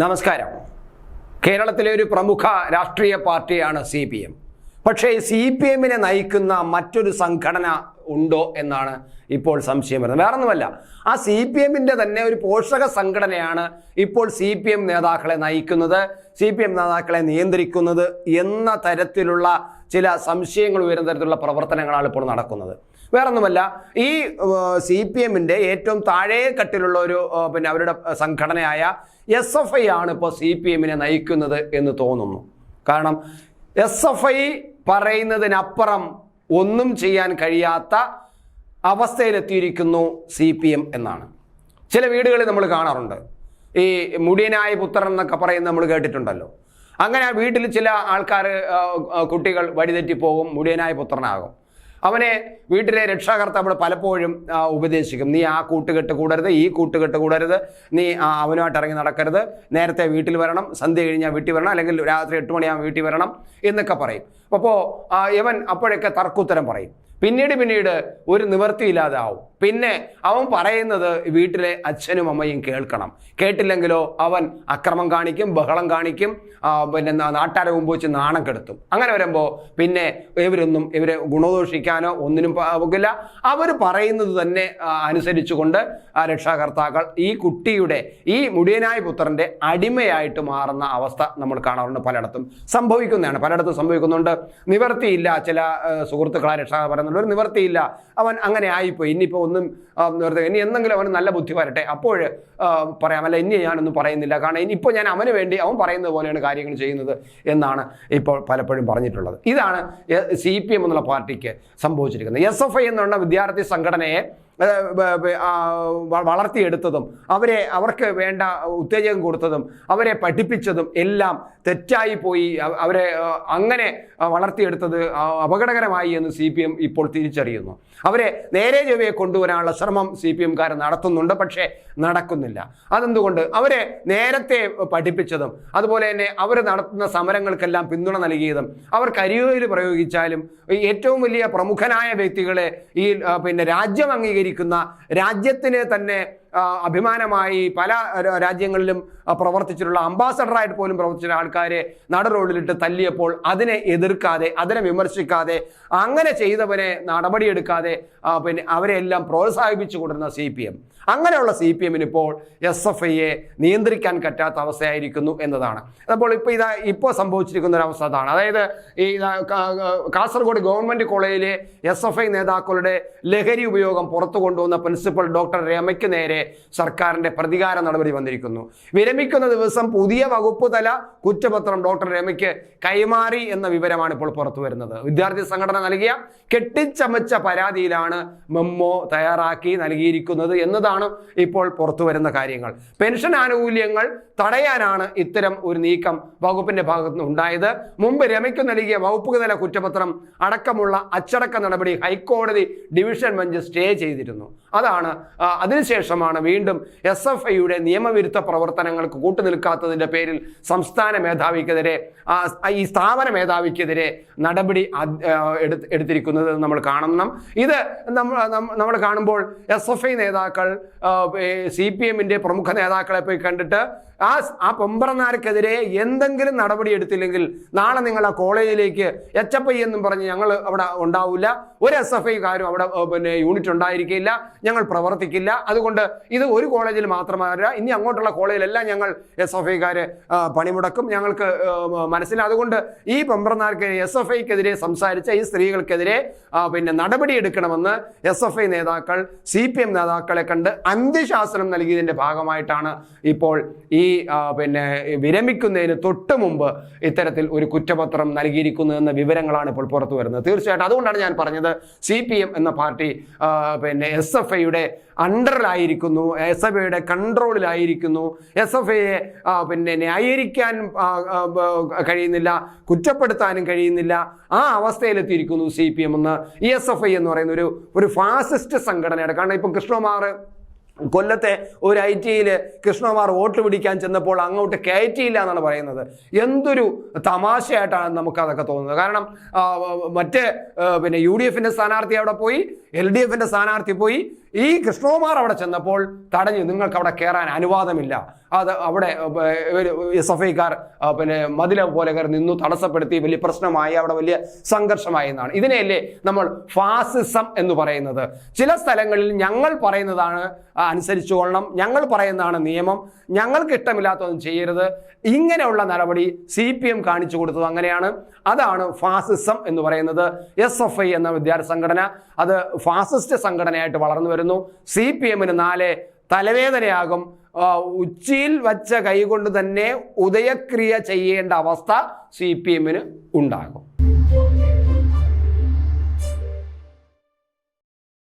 നമസ്കാരം. കേരളത്തിലെ ഒരു പ്രമുഖ രാഷ്ട്രീയ പാർട്ടിയാണ് സി പി എം. പക്ഷേ സി പി എമ്മിനെ നയിക്കുന്ന മറ്റൊരു സംഘടന ഉണ്ടോ എന്നാണ് ഇപ്പോൾ സംശയം വരുന്നത്. വേറൊന്നുമല്ല ആ സി പി എമ്മിന്റെ തന്നെ ഒരു പോഷക സംഘടനയാണ് ഇപ്പോൾ സി പി എം നേതാക്കളെ നയിക്കുന്നത്. സി പി എം നേതാക്കളെ നിയന്ത്രിക്കുന്നത് എന്ന തരത്തിലുള്ള ചില സംശയങ്ങൾ ഉയരുന്ന തരത്തിലുള്ള പ്രവർത്തനങ്ങളാണ് ഇപ്പോൾ നടക്കുന്നത്. വേറൊന്നുമല്ല ഈ സി പി എമ്മിന്റെ ഏറ്റവും താഴേ കട്ടിലുള്ള ഒരു പിന്നെ അവരുടെ സംഘടനയായ എസ് എഫ് ഐ ആണ് ഇപ്പോൾ സി പി എമ്മിനെ നയിക്കുന്നത് എന്ന് തോന്നുന്നു. കാരണം എസ് എഫ് ഐ പറയുന്നതിനപ്പുറം ഒന്നും ചെയ്യാൻ കഴിയാത്ത അവസ്ഥയിലെത്തിയിരിക്കുന്നു സി പി എം എന്നാണ്. ചില വീടുകളിൽ നമ്മൾ കാണാറുണ്ട്. ഈ മുടിയനായ പുത്രൻ എന്നൊക്കെ പറയുന്നത് നമ്മൾ കേട്ടിട്ടുണ്ടല്ലോ. അങ്ങനെ ആ വീട്ടിൽ ചില ആൾക്കാർ കുട്ടികൾ വഴിതെറ്റി പോകും മുടിയനായ പുത്രനാകും. അവനെ വീട്ടിലെ രക്ഷാകർത്താവ് പലപ്പോഴും ഉപദേശിക്കും. നീ ആ കൂട്ടുകെട്ട് കൂടരുത് ഈ കൂട്ടുകെട്ട് കൂടരുത്. നീ അവനുമായിട്ട് ഇറങ്ങി നടക്കരുത്. നേരത്തെ വീട്ടിൽ വരണം സന്ധ്യ കഴിഞ്ഞാൽ വീട്ടിൽ വരണം അല്ലെങ്കിൽ രാത്രി എട്ട് മണിയാകുമ്പോൾ വീട്ടിൽ വരണം എന്നൊക്കെ പറയും. അപ്പോൾ ഇവൻ അപ്പോഴൊക്കെ തർക്കുത്തരം പറയും. പിന്നീട് പിന്നീട് ഒരു നിവർത്തിയില്ലാതെ ആവും പിന്നെ അവൻ പറയുന്നത് വീട്ടിലെ അച്ഛനും അമ്മയും കേൾക്കണം. കേട്ടില്ലെങ്കിലോ അവൻ അക്രമം കാണിക്കും ബഹളം കാണിക്കും പിന്നെ നാട്ടാരെ മുമ്പ് വെച്ച് നാണം കെടുത്തും. അങ്ങനെ വരുമ്പോൾ പിന്നെ ഇവരൊന്നും ഇവരെ ഗുണദോഷിക്കാനോ ഒന്നിനും പോകില്ല അവർ പറയുന്നത് തന്നെ അനുസരിച്ചുകൊണ്ട് രക്ഷാകർത്താക്കൾ ഈ കുട്ടിയുടെ ഈ മുടിയനായ പുത്രന്റെ അടിമയായിട്ട് മാറുന്ന അവസ്ഥ നമ്മൾ കാണാറുണ്ട് പലയിടത്തും. സംഭവിക്കുന്നതാണ്. പലയിടത്തും സംഭവിക്കുന്നുണ്ട്. നിവർത്തിയില്ല ചില സുഹൃത്തുക്കളെ രക്ഷാ ഒരു നിവർത്തിയില്ല അവൻ അങ്ങനെ ആയിപ്പോയി. ഇനിയിപ്പോൾ ഒന്നും ആ, നിവർത്തി ഇനി എന്തെങ്കിലും അവന് നല്ല ബുദ്ധി വരട്ടെ. അപ്പോൾ പറയാമല്ല ഇനി ഞാനൊന്നും പറയുന്നില്ല. കാരണം ഇനി ഇപ്പോൾ ഞാൻ അവന് വേണ്ടി അവൻ പറയുന്നത് പോലെയാണ് കാര്യങ്ങൾ ചെയ്യുന്നത് എന്നാണ് ഇപ്പോൾ പലപ്പോഴും പറഞ്ഞിട്ടുള്ളത്. ഇതാണ് സി പി എം എന്നുള്ള പാർട്ടിക്ക് സംഭവിച്ചിരിക്കുന്നത്. എസ് എഫ് ഐ എന്നുള്ള വിദ്യാർത്ഥി സംഘടനയെ വളർത്തിയെടുത്തതും അവരെ അവർക്ക് വേണ്ട ഉത്തേജകം കൊടുത്തതും അവരെ പഠിപ്പിച്ചതും എല്ലാം തെറ്റായി പോയി. അവരെ അങ്ങനെ വളർത്തിയെടുത്തത് അപകടകരമായി എന്ന് സി പി എം ഇപ്പോൾ തിരിച്ചറിയുന്നു. അവരെ നേരെ ചൊവ്വയെ കൊണ്ടുവരാനുള്ള ശ്രമം സി പി എംകാർ നടത്തുന്നുണ്ട് പക്ഷേ നടക്കുന്നില്ല. അതെന്തുകൊണ്ട്? അവരെ നേരത്തെ പഠിപ്പിച്ചതും അതുപോലെ തന്നെ അവർ നടത്തുന്ന സമരങ്ങൾക്കെല്ലാം പിന്തുണ നൽകിയതും അവർ കരിയോയിൽ പ്രയോഗിച്ചാലും ഏറ്റവും വലിയ പ്രമുഖനായ വ്യക്തികളെ ഈ പിന്നെ രാജ്യം അംഗീകരിക്കുന്ന രാജ്യത്തിനെ തന്നെ അഭിമാനമായി പല രാജ്യങ്ങളിലും പ്രവർത്തിച്ചിട്ടുള്ള അംബാസഡറായിട്ട് പോലും പ്രവർത്തിച്ച ആൾക്കാരെ നട റോഡിലിട്ട് തല്ലിയപ്പോൾ അതിനെ എതിർക്കാതെ അതിനെ വിമർശിക്കാതെ അങ്ങനെ ചെയ്തവനെ നടപടിയെടുക്കാതെ പിന്നെ അവരെല്ലാം പ്രോത്സാഹിപ്പിച്ചു കൊടുക്കുന്ന സി പി എം. അങ്ങനെയുള്ള സി പി എമ്മിന് ഇപ്പോൾ എസ് എഫ് ഐയെ നിയന്ത്രിക്കാൻ പറ്റാത്ത അവസ്ഥയായിരിക്കുന്നു എന്നതാണ്. അപ്പോൾ ഇപ്പോൾ ഇതാ ഇപ്പോൾ സംഭവിച്ചിരിക്കുന്ന ഒരു അവസ്ഥ അതാണ്. അതായത് ഈ കാസർഗോഡ് ഗവൺമെന്റ് കോളേജിലെ എസ് എഫ് ഐ നേതാക്കളുടെ ലഹരി ഉപയോഗം പുറത്തു കൊണ്ടുവന്ന പ്രിൻസിപ്പൽ ഡോക്ടർ രമയ്ക്ക് നേരെ സർക്കാരിന്റെ പ്രതികാര നടപടി വന്നിരിക്കുന്നു. വിരമിക്കുന്ന ദിവസം പുതിയ വകുപ്പ് തല കുറ്റപത്രം ഡോക്ടർ രമയ്ക്ക് കൈമാറി എന്ന വിവരമാണ് ഇപ്പോൾ പുറത്തു വരുന്നത്. വിദ്യാർത്ഥി സംഘടന നൽകിയ കെട്ടിച്ചമച്ച പരാതിയിലാണ് മെമ്മോ തയ്യാറാക്കി നൽകിയിരിക്കുന്നത് എന്നതാണ് ഇപ്പോൾ പുറത്തു വരുന്ന കാര്യങ്ങൾ. പെൻഷൻ ആനുകൂല്യങ്ങൾ തടയാനാണ് ഇത്തരം ഒരു നീക്കം വകുപ്പിന്റെ ഭാഗത്തുനിന്ന് ഉണ്ടായത്. മുമ്പ് രമയ്ക്ക് നൽകിയ വകുപ്പ് തല കുറ്റപത്രം അടക്കമുള്ള അച്ചടക്ക നടപടി ഹൈക്കോടതി ഡിവിഷൻ ബെഞ്ച് സ്റ്റേ ചെയ്തിരുന്നു. അതാണ്. അതിനുശേഷമാണ് വീണ്ടും എസ് എഫ് ഐയുടെ നിയമവിരുദ്ധ പ്രവർത്തനങ്ങൾക്ക് കൂട്ടുനിൽക്കാത്തതിന്റെ പേരിൽ സംസ്ഥാന മേധാവിക്കെതിരെ ഈ സ്ഥാപന മേധാവിക്കെതിരെ നടപടി എടുത്തിരിക്കുന്നത് നമ്മൾ കാണണം. ഇത് നമ്മൾ നമ്മൾ കാണുമ്പോൾ എസ് എഫ് ഐ നേതാക്കൾ സി പി എമ്മിന്റെ പ്രമുഖ നേതാക്കളെ പോയി കണ്ടിട്ട് ആ ആ പൊമ്പറന്നാർക്കെതിരെ എന്തെങ്കിലും നടപടി എടുത്തില്ലെങ്കിൽ നാളെ നിങ്ങൾ ആ കോളേജിലേക്ക് എച്ച് എഫ് ഐ എന്നും പറഞ്ഞ് ഞങ്ങൾ അവിടെ ഉണ്ടാവില്ല. ഒരു എസ് എഫ് ഐക്കാരും അവിടെ പിന്നെ യൂണിറ്റ് ഉണ്ടായിരിക്കില്ല. ഞങ്ങൾ പ്രവർത്തിക്കില്ല. അതുകൊണ്ട് ഇത് ഒരു കോളേജിൽ മാത്രമല്ല ഇനി അങ്ങോട്ടുള്ള കോളേജിലെല്ലാം ഞങ്ങൾ എസ് എഫ് ഐക്കാർ പണിമുടക്കും. ഞങ്ങൾക്ക് മനസ്സിലായി അതുകൊണ്ട് ഈ പെമ്പറന്നാർക്ക് എസ് എഫ് ഐക്കെതിരെ സംസാരിച്ച ഈ സ്ത്രീകൾക്കെതിരെ പിന്നെ നടപടി എടുക്കണമെന്ന് എസ് എഫ് ഐ നേതാക്കൾ സി പി എം നേതാക്കളെ കണ്ട് അന്ത്യശാസനം നൽകിയതിന്റെ ഭാഗമായിട്ടാണ് ഇപ്പോൾ ഈ പിന്നെ വിരമിക്കുന്നതിന് തൊട്ട് മുമ്പ് ഇത്തരത്തിൽ ഒരു കുറ്റപത്രം നൽകിയിരിക്കുന്നു എന്ന വിവരങ്ങളാണ് ഇപ്പോൾ പുറത്തു വരുന്നത്. തീർച്ചയായിട്ടും അതുകൊണ്ടാണ് ഞാൻ പറഞ്ഞത് സി പി എം എന്ന പാർട്ടി പിന്നെ എസ് എഫ് ഐയുടെ അണ്ടറിലായിരിക്കുന്നു എസ് എഫ് ഐയുടെ കൺട്രോളിലായിരിക്കുന്നു. എസ് എഫ് ഐയെ പിന്നെ ന്യായീകരിക്കാൻ കഴിയുന്നില്ല കുറ്റപ്പെടുത്താനും കഴിയുന്നില്ല. ആ അവസ്ഥയിലെത്തിയിരിക്കുന്നു സി പി എം എന്ന്. എസ് എഫ് ഐ എന്ന് പറയുന്ന ഒരു ഒരു ഫാസിസ്റ്റ് സംഘടനയാണ് കാരണം ഇപ്പം കൃഷ്ണകുമാർ കൊല്ലത്തെ ഒരു ഐ ടിയിൽ കൃഷ്ണകുമാർ വോട്ട് പിടിക്കാൻ ചെന്നപ്പോൾ അങ്ങോട്ട് കയറ്റിയില്ല എന്നാണ് പറയുന്നത്. എന്തൊരു തമാശയായിട്ടാണ് നമുക്കതൊക്കെ തോന്നുന്നത്. കാരണം മറ്റ് പിന്നെ യു ഡി എഫിന്റെ സ്ഥാനാർത്ഥി അവിടെ പോയി എൽ ഡി എഫിന്റെ സ്ഥാനാർത്ഥി പോയി ഈ കൃഷ്ണകുമാർ അവിടെ ചെന്നപ്പോൾ തടഞ്ഞു നിങ്ങൾക്ക് അവിടെ കയറാൻ അനുവാദമില്ല. അത് അവിടെ എസ് എഫ് ഐക്കാർ പിന്നെ മതില പോലെ നിന്നു തടസ്സപ്പെടുത്തി വലിയ പ്രശ്നമായി അവിടെ വലിയ സംഘർഷമായി എന്നാണ്. ഇതിനെയല്ലേ നമ്മൾ ഫാസിസം എന്ന് പറയുന്നത്. ചില സ്ഥലങ്ങളിൽ ഞങ്ങൾ പറയുന്നതാണ് അനുസരിച്ചു അനുസരിച്ചുകൊള്ളണം ഞങ്ങൾ പറയുന്നതാണ് നിയമം ഞങ്ങൾക്ക് ഇഷ്ടമില്ലാത്തതൊന്നും ചെയ്യരുത്. ഇങ്ങനെയുള്ള നടപടി സി പി എം കാണിച്ചു കൊടുത്തത് അങ്ങനെയാണ്. അതാണ് ഫാസിസം എന്ന് പറയുന്നത്. എസ് എഫ് ഐ എന്ന വിദ്യാർത്ഥി സംഘടന അത് ഫാസിസ്റ്റ് സംഘടനയായിട്ട് വളർന്നു വരുന്നു. സി പി എമ്മിന് നാളെ തലവേദനയാകും. ഉച്ചിയിൽ വച്ച കൈകൊണ്ട് തന്നെ ഉദയക്രിയ ചെയ്യേണ്ട അവസ്ഥ സി പി എമ്മിന് ഉണ്ടാകും.